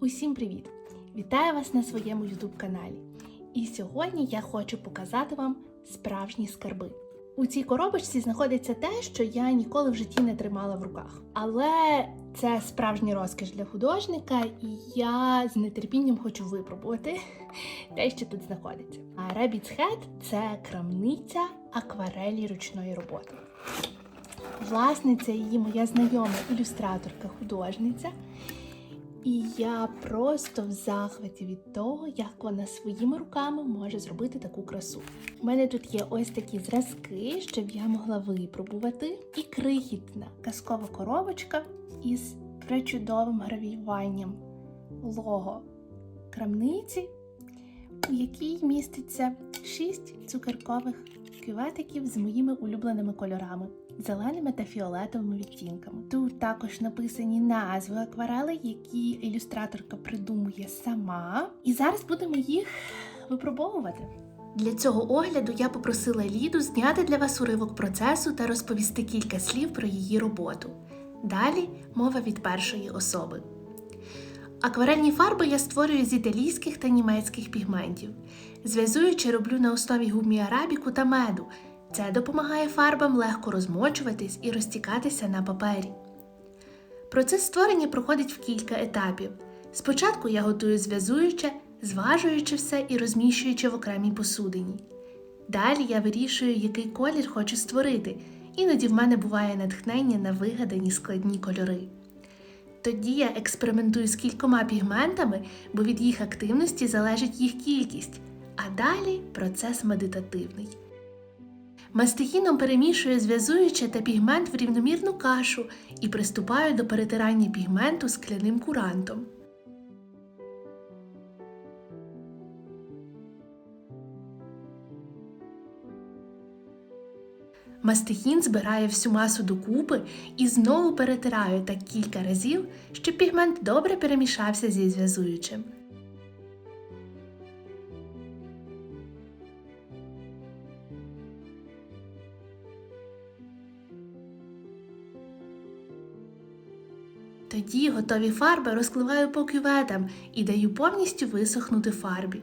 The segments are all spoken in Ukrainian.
Усім привіт! Вітаю вас на своєму YouTube каналі. І сьогодні я хочу показати вам справжні скарби. У цій коробочці знаходиться те, що я ніколи в житті не тримала в руках. Але це справжній розкіш для художника, і я з нетерпінням хочу випробувати те, що тут знаходиться. А Rabbit's Head – це крамниця акварелі ручної роботи. Власниця її моя знайома ілюстраторка, художниця. І я просто в захваті від того, як вона своїми руками може зробити таку красу. У мене тут є ось такі зразки, щоб я могла випробувати, і крихітна казкова коробочка із пречудовим гравіюванням лого крамниці, у якій міститься шість цукеркових кюветиків з моїми улюбленими кольорами зеленими та фіолетовими відтінками. Тут також написані назви акварелей, які ілюстраторка придумує сама. І зараз будемо їх випробовувати. Для цього огляду я попросила Ліду зняти для вас уривок процесу та розповісти кілька слів про її роботу. Далі мова від першої особи. Акварельні фарби я створюю з італійських та німецьких пігментів. Зв'язуючи, роблю на основі гумі арабіку та меду. Це допомагає фарбам легко розмочуватись і розтікатися на папері. Процес створення проходить в кілька етапів. Спочатку я готую зв'язуюче, зважуючи все і розміщуючи в окремій посудині. Далі я вирішую, який колір хочу створити, іноді в мене буває натхнення на вигадані складні кольори. Тоді я експериментую з кількома пігментами, бо від їх активності залежить їх кількість, а далі процес медитативний. Мастихіном перемішую зв'язуюче та пігмент в рівномірну кашу і приступаю до перетирання пігменту скляним курантом. Мастихін збирає всю масу докупи і знову перетираю так кілька разів, щоб пігмент добре перемішався зі зв'язуючим. Тоді готові фарби розкливаю по кюветам і даю повністю висохнути фарбі.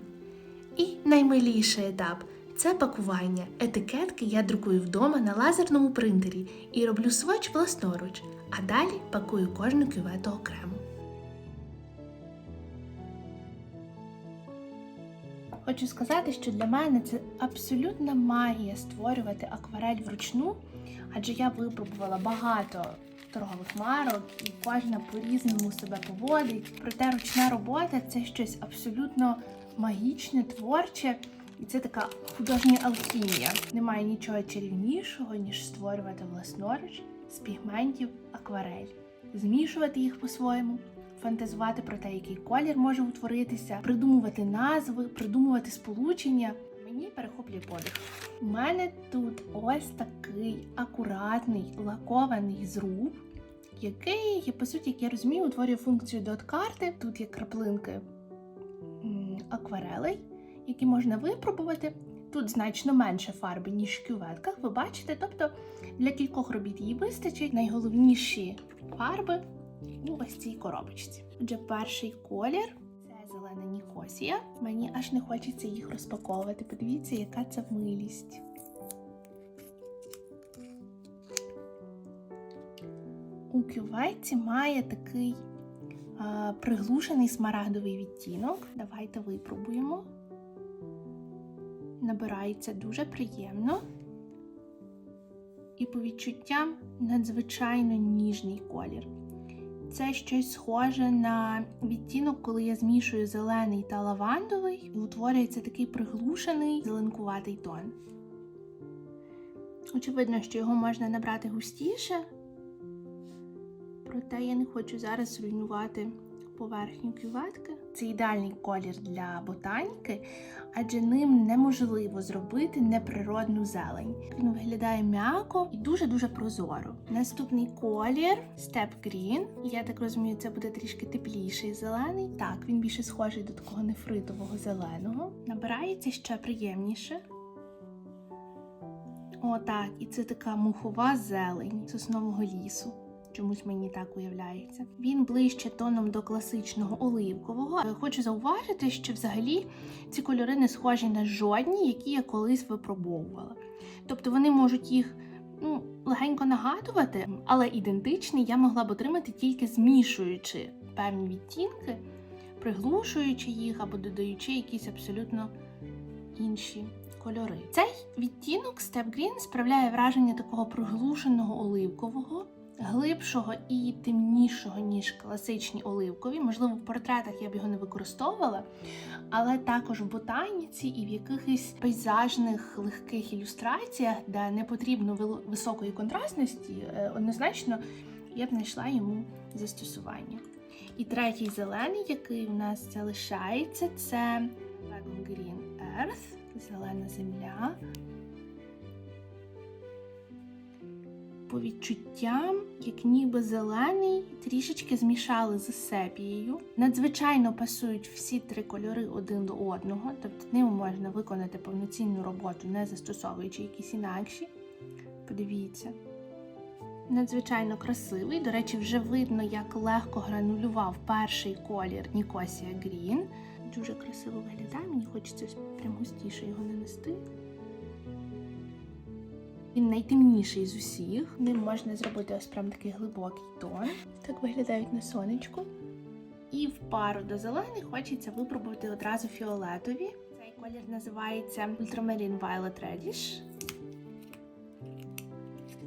І наймиліший етап це пакування. Етикетки я друкую вдома на лазерному принтері і роблю своч власноруч, а далі пакую кожну кювету окремо. Хочу сказати, що для мене це абсолютна магія створювати акварель вручну, адже я випробувала багато торгових марок, і кожна по-різному себе поводить. Проте ручна робота це щось абсолютно магічне, творче, і це така художня алхімія. Немає нічого чарівнішого, ніж створювати власноруч з пігментів акварель, змішувати їх по-своєму. Фантазувати про те, який колір може утворитися, придумувати назви, придумувати сполучення. Мені перехоплює подих. У мене тут ось такий акуратний лакований зруб, який, по суті, як я розумію, утворює функцію дот-карти. Тут є краплинки акварелей, які можна випробувати. Тут значно менше фарби, ніж в кюветках, ви бачите. Тобто для кількох робіт її вистачить. Найголовніші фарби у ось цій коробочці. Отже, перший колір це зелена Нікосія. Мені аж не хочеться їх розпаковувати. Подивіться, яка це милість. У кюветці має такий а, приглушений смарагдовий відтінок. Давайте випробуємо. Набирається дуже приємно. І по відчуттям надзвичайно ніжний колір. Це щось схоже на відтінок, коли я змішую зелений та лавандовий, і утворюється такий приглушений зеленкуватий тон. Очевидно, що його можна набрати густіше, проте я не хочу зараз руйнувати поверхню кюветки. Це ідеальний колір для ботаніки, адже ним неможливо зробити неприродну зелень. Він виглядає м'яко і дуже-дуже прозоро. Наступний колір Step Green. Я так розумію, це буде трішки тепліший зелений. Так, він більше схожий до такого нефритового зеленого. Набирається ще приємніше. О, так, і це така мухова зелень соснового лісу. Чомусь мені так уявляється. Він ближче тоном до класичного оливкового. Е, Хочу зауважити, що взагалі ці кольори не схожі на жодні, які я колись випробовувала. Тобто вони можуть їх ну, легенько нагадувати, але ідентичні я могла б отримати тільки змішуючи певні відтінки, приглушуючи їх або додаючи якісь абсолютно інші кольори. Цей відтінок Step Green справляє враження такого приглушеного оливкового, глибшого і темнішого, ніж класичні оливкові. Можливо, в портретах я б його не використовувала, але також в ботаніці і в якихось пейзажних легких ілюстраціях, де не потрібно високої контрастності, е, однозначно я б знайшла йому застосування. І третій зелений, який у нас залишається, це Green Earth, зелена земля. По відчуттям, як ніби зелений, трішечки змішали з сепією. Надзвичайно пасують всі три кольори один до одного, тобто ними можна виконати повноцінну роботу, не застосовуючи якісь інакші. Подивіться. Надзвичайно красивий. До речі, вже видно, як легко гранулював перший колір Нікосія Грін. Дуже красиво виглядає, мені хочеться прям густіше його нанести. Він найтемніший з усіх. Ним можна зробити ось прям такий глибокий тон. Так виглядають на сонечку. І в пару до зелених хочеться випробувати одразу фіолетові. Цей колір називається Ultramarine Violet Reddish.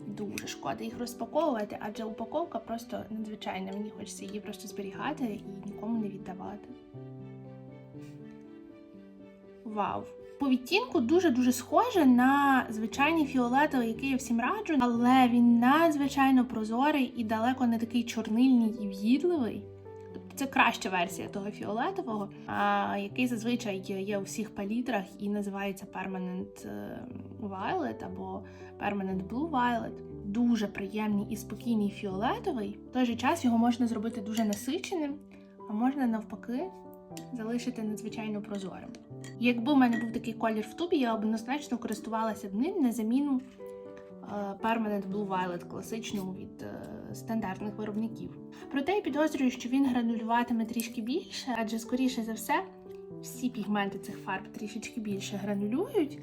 Дуже шкода їх розпаковувати, адже упаковка просто надзвичайна. Мені хочеться її просто зберігати і нікому не віддавати. Вау! По відтінку дуже-дуже схоже на звичайний фіолетовий, який я всім раджу, але він надзвичайно прозорий і далеко не такий чорнильний і в'їдливий. Тобто це краща версія того фіолетового, який зазвичай є, є у всіх палітрах і називається Permanent е, Violet або Permanent Blue Violet. Дуже приємний і спокійний фіолетовий. В той же час його можна зробити дуже насиченим, а можна навпаки залишити надзвичайно прозорим. Якби в мене був такий колір в тубі, я однозначно користувалася б ним на заміну е, Permanent Blue Violet класичному від е, стандартних виробників. Проте я підозрюю, що він гранулюватиме трішки більше, адже скоріше за все всі пігменти цих фарб трішечки більше гранулюють.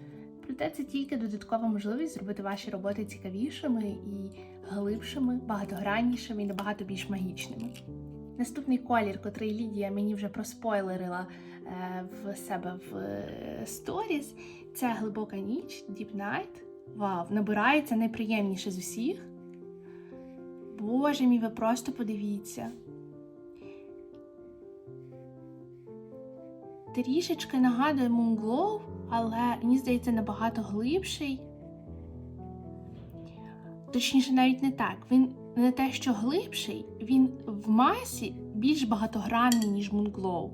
Проте це тільки додаткова можливість зробити ваші роботи цікавішими і глибшими, багатограннішими і набагато більш магічними. Наступний колір, котрий Лідія мені вже проспойлерила е, в себе в е, сторіс, це глибока ніч, Deep Night. Вау, набирається найприємніше з усіх. Боже мій, ви просто подивіться. Трішечки нагадує Moonglow, але мені здається набагато глибший. Точніше, навіть не так. Він не те, що глибший, він в масі більш багатогранний, ніж Moonglow.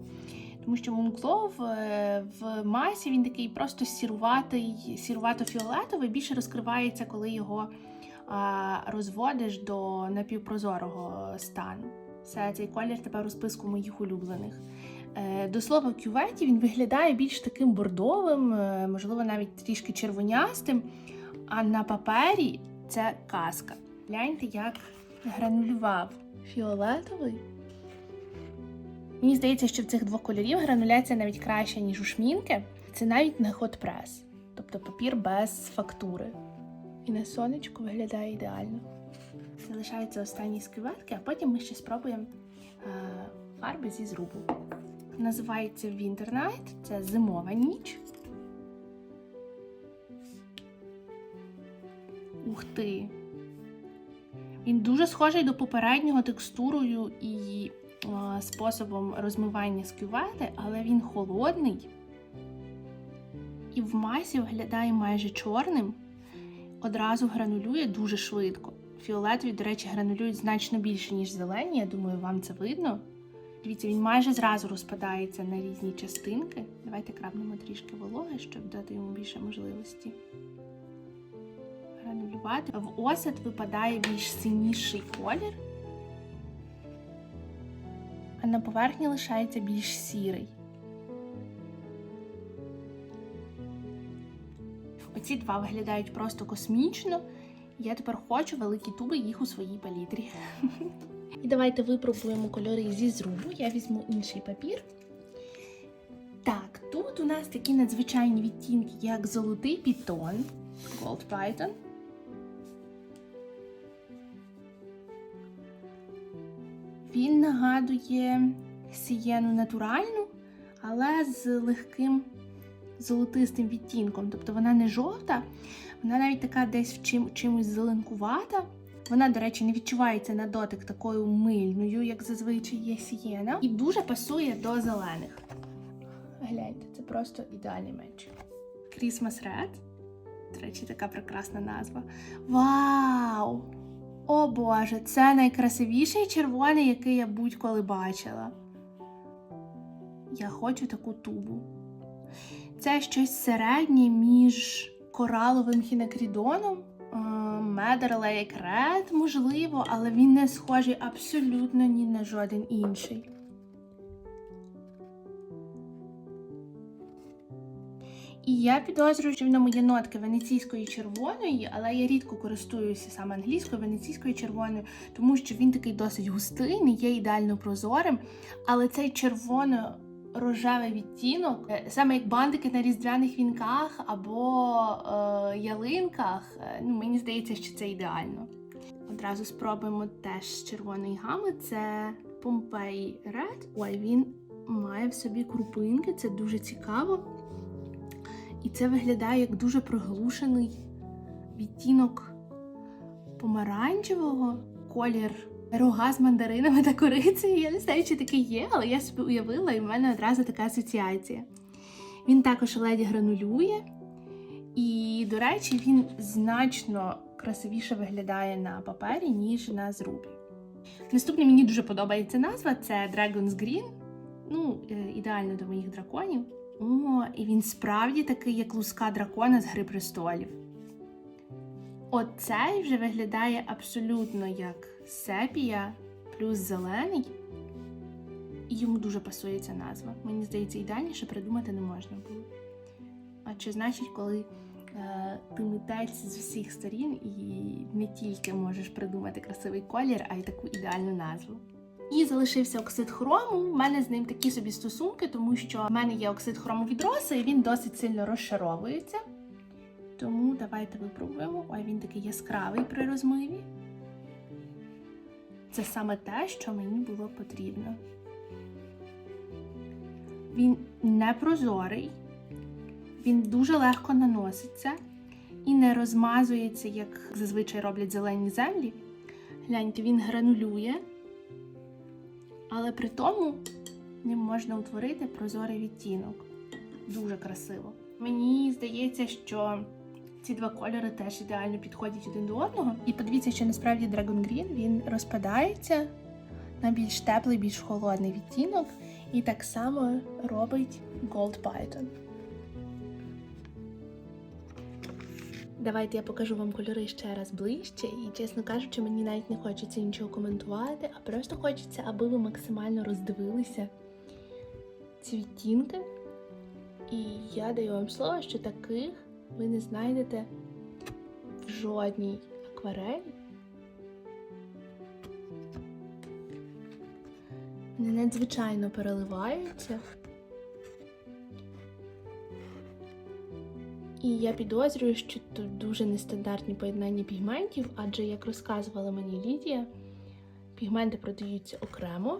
Тому що Moonglow е, в масі він такий просто сіруватий, сірувато-фіолетовий, більше розкривається, коли його розводиш до напівпрозорого стану. Все, цей колір тепер у списку моїх улюблених. Е, До слова, в кюветі він виглядає більш таким бордовим, е, можливо, навіть трішки червонястим. А на папері це казка. Гляньте, як гранулював фіолетовий. Мені здається, що в цих двох кольорів грануляція навіть краща, ніж у шмінки. Це навіть не hot press, тобто папір без фактури. І на сонечку виглядає ідеально. Залишаються останні скюветки, а потім ми ще спробуємо е, фарби зі зрубу. Називається Winter Night, це зимова ніч. Ух ти! Він дуже схожий до попереднього текстурою і е, способом розмивання з кювети, але він холодний і в масі виглядає майже чорним. Одразу гранулює дуже швидко. Фіолетові, до речі, гранулюють значно більше, ніж зелені. Я думаю, вам це видно. Дивіться, він майже зразу розпадається на різні частинки. Давайте крапнемо трішки вологи, щоб дати йому більше можливості гранулювати. В осад випадає більш синіший колір, а на поверхні лишається більш сірий. Оці два виглядають просто космічно, Я тепер хочу великі туби їх у своїй палітрі. І давайте випробуємо кольори зі зрубу. Я візьму інший папір. Так, тут у нас такі надзвичайні відтінки, як золотий пітон, Gold Python. Він нагадує сієну натуральну, але з легким золотистим відтінком. Тобто вона не жовта, вона навіть така десь в чим, чимось зеленкувата. Вона, до речі, не відчувається на дотик такою мильною, як зазвичай є сієна, і дуже пасує до зелених. Гляньте, це просто ідеальний меч. Christmas Red. До речі, така прекрасна назва. Вау! О Боже, це найкрасивіший червоний, який я будь-коли бачила. Я хочу таку тубу. Це щось середнє між кораловим хінекрідоном, Медерлейк Ред, можливо, але він не схожий абсолютно ні на жоден інший. І я підозрюю, що на мої нотки венеційської червоної, але я рідко користуюся саме англійською венеційською червоною, тому що він такий досить густий, не є ідеально прозорим. Але цей червоно-рожевий відтінок, е, саме як бантики на різдвяних вінках або е, ялинках, е, ну мені здається, що це ідеально. Одразу спробуємо теж з червоної гами. Це Pompeii Red. Ой, він має в собі крупинки, це дуже цікаво. І це виглядає як дуже приглушений відтінок помаранчевого, колір рога з мандаринами та корицею. Я не знаю, чи таке є, але я собі уявила, і в мене одразу така асоціація. Він також ледь гранулює, і, до речі, він значно красивіше виглядає на папері, ніж на зрубі. Наступне мені дуже подобається назва це Dragon's Green. Ну, е, ідеально до моїх драконів. О, і він справді такий, як луска дракона з Гри престолів. Оцей вже виглядає абсолютно як сепія плюс зелений. І йому дуже пасує ця назва. Мені здається, ідеальніше придумати не можна було. А чи значить, коли е, ти митець з усіх сторін і не тільки можеш придумати красивий колір, а й таку ідеальну назву. І залишився оксид хрому. У мене з ним такі собі стосунки, тому що в мене є оксид хрому від роса, і він досить сильно розшаровується. Тому давайте випробуємо. Ой, він такий яскравий при розмиві. Це саме те, що мені було потрібно. Він не прозорий, він дуже легко наноситься і не розмазується, як зазвичай роблять зелені землі. Гляньте, він гранулює але при тому ним можна утворити прозорий відтінок. Дуже красиво. Мені здається, що ці два кольори теж ідеально підходять один до одного. І подивіться, що насправді Dragon Green він розпадається на більш теплий, більш холодний відтінок. І так само робить Gold Python. Давайте я покажу вам кольори ще раз ближче, і, чесно кажучи, мені навіть не хочеться нічого коментувати, а просто хочеться, аби ви максимально роздивилися ці відтінки. І я даю вам слово, що таких ви не знайдете в жодній акварелі. Вони надзвичайно переливаються. І я підозрюю, що тут дуже нестандартні поєднання пігментів, адже, як розказувала мені Лідія, пігменти продаються окремо,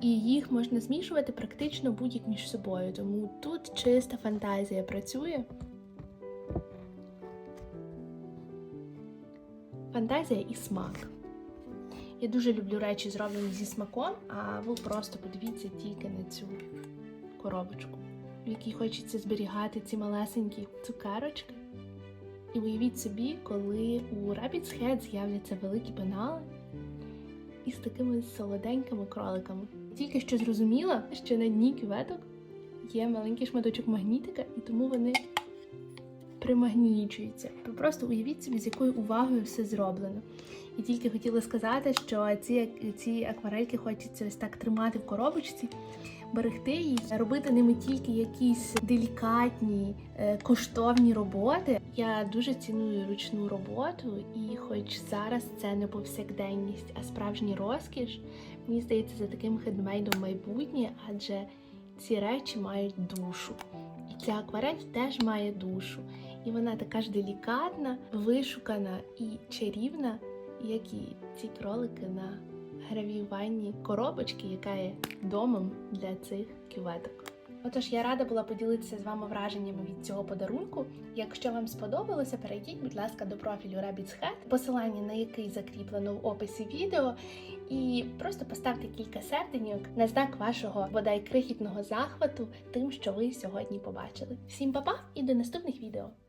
і їх можна змішувати практично будь-як між собою. Тому тут чиста фантазія працює. Фантазія і смак. Я дуже люблю речі, зроблені зі смаком, а ви просто подивіться тільки на цю коробочку в якій хочеться зберігати ці малесенькі цукерочки. І уявіть собі, коли у Rabbit's Head з'являться великі пенали із такими солоденькими кроликами. Тільки що зрозуміла, що на дні кюветок є маленький шматочок магнітика, і тому вони примагнічуються. Просто уявіть собі, з якою увагою все зроблено. І тільки хотіла сказати, що ці, ці акварельки хочеться ось так тримати в коробочці, берегти їх, робити ними тільки якісь делікатні, е, коштовні роботи. Я дуже ціную ручну роботу, і хоч зараз це не повсякденність, а справжній розкіш, мені здається, за таким хендмейдом майбутнє, адже ці речі мають душу. І ця акварель теж має душу. І вона така ж делікатна, вишукана і чарівна, як і ці кролики на гравіюванні коробочки, яка є домом для цих кюветок. Отож, я рада була поділитися з вами враженнями від цього подарунку. Якщо вам сподобалося, перейдіть, будь ласка, до профілю Rabbit's Head, посилання на який закріплено в описі відео, і просто поставте кілька серденьок на знак вашого бодай крихітного захвату тим, що ви сьогодні побачили. Всім па-па і до наступних відео!